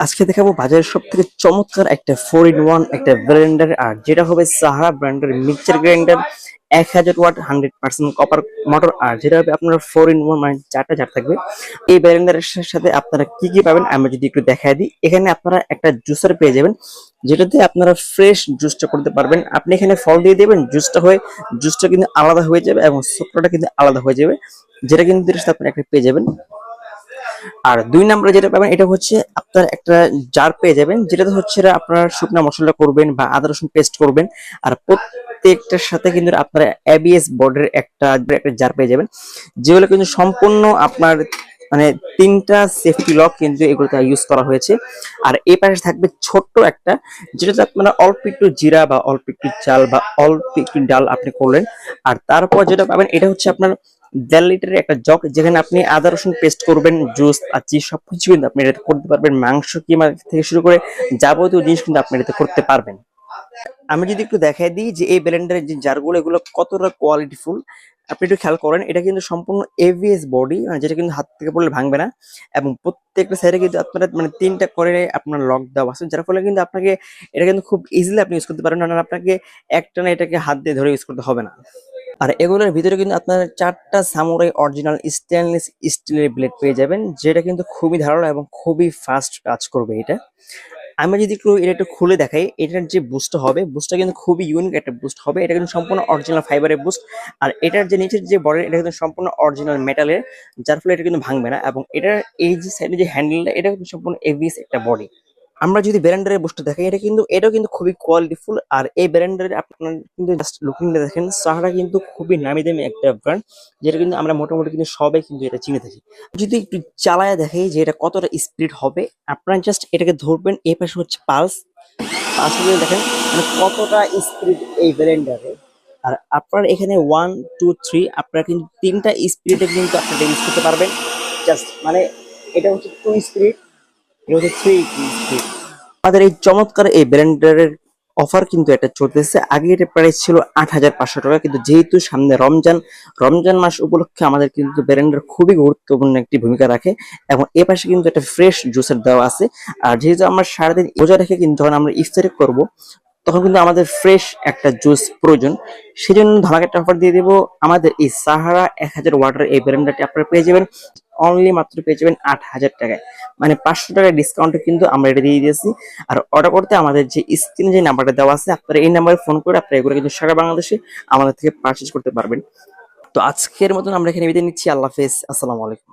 আজকে দেখাবো বাজারের সব থেকে চমৎকার একটা ফোর ইন ওয়ান একটা ব্লেন্ডার আর যেটা হবে সাহারা ব্র্যান্ডের মিক্সার গ্রাইন্ডার এক হাজার watt hundred percent copper motor আর যেটা হবে আপনার ফোর ইন ওয়ান মানে চারটা চার থাকবে। এই ব্লেন্ডারের সাথে আপনারা কি কি পাবেন, আমি যদি একটু দেখাই দিই। এখানে আপনারা একটা জুসার পেয়ে যাবেন, যেটাতে আপনারা ফ্রেশ জুসটা করতে পারবেন। আপনি এখানে ফল দিয়ে দেবেন জুসটা হয়ে জুসটা কিন্তু আলাদা হয়ে যাবে এবং শুক্রটা কিন্তু আলাদা হয়ে যাবে। যেটা কিন্তু আপনারা একটা পেয়ে যাবেন। আর দুই নম্বরে যেটা পাবেন, এটা হচ্ছে আপনার একটা জার পেয়ে যাবেন, যেটাতে হচ্ছে আপনার শুকনা মশলা করবেন বা আদা রসুন পেস্ট করবেন। আর প্রত্যেকটার সাথে কিন্তু আপনারা এবিএস বোর্ডের একটা একটা জার পেয়ে যাবেন, যেগুলো কিন্তু সম্পূর্ণ আপনার মানে তিনটা সেফটি লক কিন্তু এগুলোতে ইউজ করা হয়েছে। আর এই পাশে থাকবে ছোট্ট একটা, যেটাতে আপনারা অল্প একটু জিরা বা অল্প একটু চাল বা অল্প একটু ডাল আপনি করলেন। আর তারপর যেটা পাবেন, এটা হচ্ছে আপনার দেড় লিটারের একটা জগ যেখানে আপনি আদা, রসুন পেস্ট করবেন জুস আর চিজ সবকিছু কিন্তু আপনি এটাতে করতে পারবেন। মাংস, কিমা থেকে শুরু করে যাবতীয় জিনিস কিন্তু আপনি এটাতে করতে পারবেন। আমি যদি একটু দেখাই দিই যে এই ব্লেন্ডারের যে জারগুলো এগুলো কতটা কোয়ালিটিফুল আপনি একটু খেয়াল করেন, এটা কিন্তু সম্পূর্ণ এভিএস বডি যেটা কিন্তু হাত থেকে পড়লে ভাঙবে না এবং প্রত্যেকটা সাইডে কিন্তু আপনারা মানে তিনটা করে আপনার লক দেওয়া আছে, যার ফলে কিন্তু আপনাকে এটা কিন্তু খুব ইজিলি আপনি ইউজ করতে পারেন না আপনাকে একটা না এটাকে হাত দিয়ে ধরে ইউজ করতে হবে না। আর এগুলোর ভিতরে কিন্তু আপনার চারটা সামুরাই অরিজিনাল স্টেনলেস স্টিলের ব্লেড পেয়ে যাবেন, যেটা কিন্তু খুবই ধারালো এবং খুবই ফাস্ট কাজ করবে এটা। আমি যদি একটু এটা একটু খুলে দেখাই, এটার যে বুস্টটা হবে বুস্টটা কিন্তু খুবই ইউনিক একটা বুস্ট হবে। এটা কিন্তু সম্পূর্ণ অরিজিনাল ফাইবারের বুস্ট আর এটার যে নিচের যে বডি এটা কিন্তু সম্পূর্ণ অরিজিনাল মেটালের যার ফলে এটা কিন্তু ভাঙবে না। এবং এটার এই যে সাইডে যে হ্যান্ডেলটা এটা কিন্তু সম্পূর্ণ এভিএস একটা বডি আমরা যদি ব্র্যান্ডারের বস্তু দেখাই এটা কিন্তু, এটাও কিন্তু খুবই কোয়ালিটিফুল আর এই ব্র্যান্ডারের আপনার কিন্তু জাস্ট লুকিংটা দেখেন সাহারা কিন্তু খুবই নামি দামি একটা ব্র্যান্ড যেটা কিন্তু আমরা মোটামুটি কিন্তু সবাই কিন্তু এটা চিনে থাকি। যদি একটু চালায় দেখাই যে এটা কতটা স্পিড হবে, আপনারা জাস্ট এটাকে ধরবেন এই পাশে হচ্ছে পালস পালস দেখেন মানে কতটা স্পিড এই ব্লেন্ডারে আর আপনার এখানে ওয়ান টু থ্রি আপনারা কিন্তু তিনটা স্পিডে কিন্তু আপনারা ইউজ করতে পারবেন। জাস্ট মানে এটা হচ্ছে টু স্পিড এটা হচ্ছে থ্রি আমাদের এই চমৎকার এই ব্লেন্ডারের অফার কিন্তু এটা চলতেছে। আগে এটা প্রাইস ছিল আট হাজার পাঁচশো টাকা, কিন্তু যেহেতু সামনে রমজান রমজান মাস উপলক্ষে আমাদের কিন্তু ব্লেন্ডার খুবই গুরুত্বপূর্ণ একটি ভূমিকা রাখে এবং এ পাশে কিন্তু একটা ফ্রেশ জুসের দেওয়া আছে। আর যেহেতু আমরা সারাদিন রোজা রেখে কিন্তু যখন আমরা ইফতারি করব, তখন কিন্তু আমাদের ফ্রেশ একটা জুস প্রয়োজন। সেই জন্য ধামাকা একটা অফার দিয়ে দেবো। আমাদের এই সাহারা এক হাজার ওয়াটার এই ব্র্যান্ডারটি আপনারা পেয়ে যাবেন। অনলি মাত্র পেয়ে যাবেন আট হাজার টাকায়। মানে পাঁচশো টাকার ডিসকাউন্টে কিন্তু আমরা এটা দিয়ে দিয়েছি। আর অর্ডার করতে আমাদের যে স্ক্রিনে যে নাম্বারটা দেওয়া আছে, আপনারা এই নাম্বারে ফোন করে আপনারা এগুলো কিন্তু সারা বাংলাদেশে আমাদের থেকে পারচেস করতে পারবেন। তো আজকের মতন আমরা এখানে বিদায় নিচ্ছি। আল্লাহ হাফেজ। আসসালামু আলাইকুম।